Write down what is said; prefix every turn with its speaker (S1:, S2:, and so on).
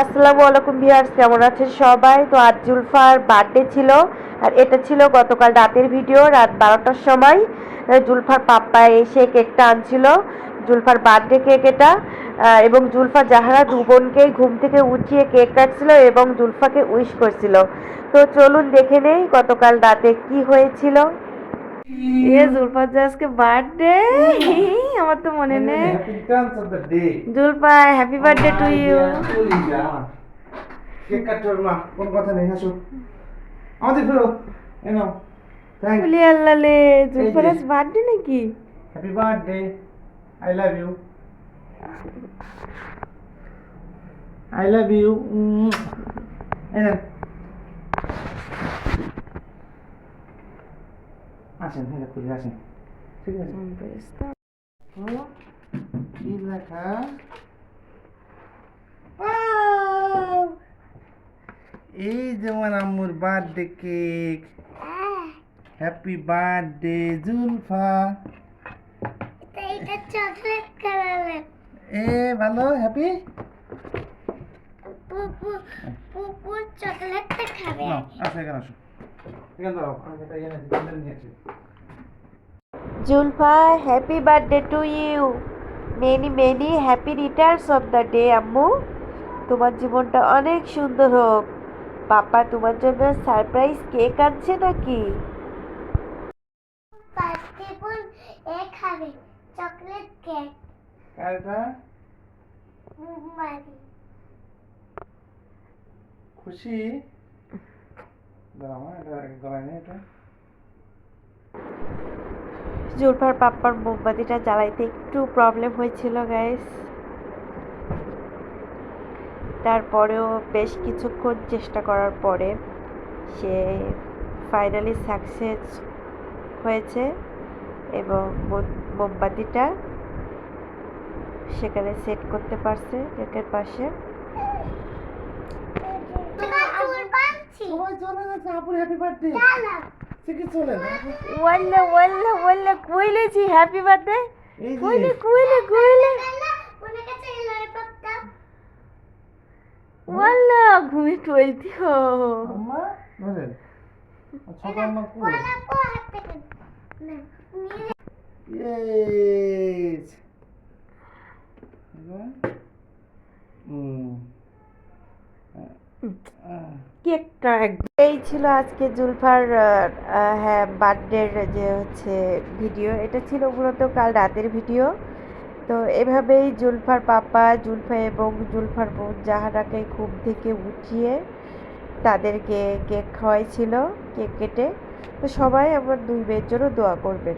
S1: আসসালামু আলাইকুম ভিউয়ার্স, কেমন আছেন সবাই? তো আজ জুলফার বার্থডে ছিল, আর এটা ছিল গতকাল রাতের ভিডিও রাত বারোটার সময়। জুলফার পাপ্পা এসে কেকটা আনছিল, জুলফার বার্থডে কেক এটা। এবং জুলফা জাহারা দু বোনকেই ঘুম থেকে উঠিয়ে কেক কাটছিল এবং জুলফাকে উইশ করছিল। তো চলুন দেখে নেই গতকাল রাতে কি হয়েছিল। এ জুলফার যে আজকে বার্থডে আমার তো মনে নেই
S2: Happy dance of the day.
S1: Zulfa happy birthday to you
S2: cake কাটোর মা কোন কথা নেই আসো আমাদের ফেরো এই নাও থ্যাংক
S1: বলি আল্লাহ লে জুলফার আজ বার্থডে নাকি
S2: happy birthday I love you I love you এই আসেন হ্যাঁ খুলে আসেন ঠিক আছে কি লেখা এই যেমন আম্মুর birthday cake happy birthday Zulfa
S3: এটা চকলেট কালারের
S2: এ ভালো হ্যাপি
S3: পুপু পুপু চকলেটটা খাবে
S2: আসো এখানে আসো এখানে দাঁড়াও আমি এটা এনে দিচ্ছি নিয়েছি
S1: Zulfa happy birthday to you many many happy returns of the day আম্মু। তোমার জীবনটা অনেক সুন্দর হোক। পাপা তোমার জন্য সারপ্রাইজ কেক আনছে নাকি?
S3: পাঁচটি বোন এ খাবে চকলেট কেক
S2: কারটা খুশি? গলায় নেই এটা।
S1: জুলফার পাপ্পার মোমবাতিটা জ্বালাইতে একটু প্রবলেম হয়েছিল গাইস তারপরেও বেশ কিছুক্ষণ চেষ্টা করার পরে সে ফাইনালি সাকসেস হয়েছে এবং মোমবাতিটা সেখানে সেট করতে পারছে কেকের পাশে।
S3: তোমার চুল
S2: সবাই চলে গেছে আপুর হ্যাপি বার্থডে
S1: ওয়াল্লা ওয়াল্লা ওয়াল্লা কইলেছি হ্যাপি বার্থডে কইলে কইলে কইলে। ওয়াল্লা ঘুমে টুয়েলতি হো
S2: আম্মা
S1: একদম এই ছিল আজকে জুলফার হ্যাঁ বার্থডের যে হচ্ছে ভিডিও এটা ছিল মূলত কাল রাতের ভিডিও তো এভাবেই জুলফার পাপা, জুলফা এবং জুলফার বোন জাহারাকে ঘুম থেকে উঠিয়ে তাদেরকে কেক খাওয়াইছিল কেক কেটে। তো সবাই আমার দুই মেয়ের জন্য দোয়া করবেন।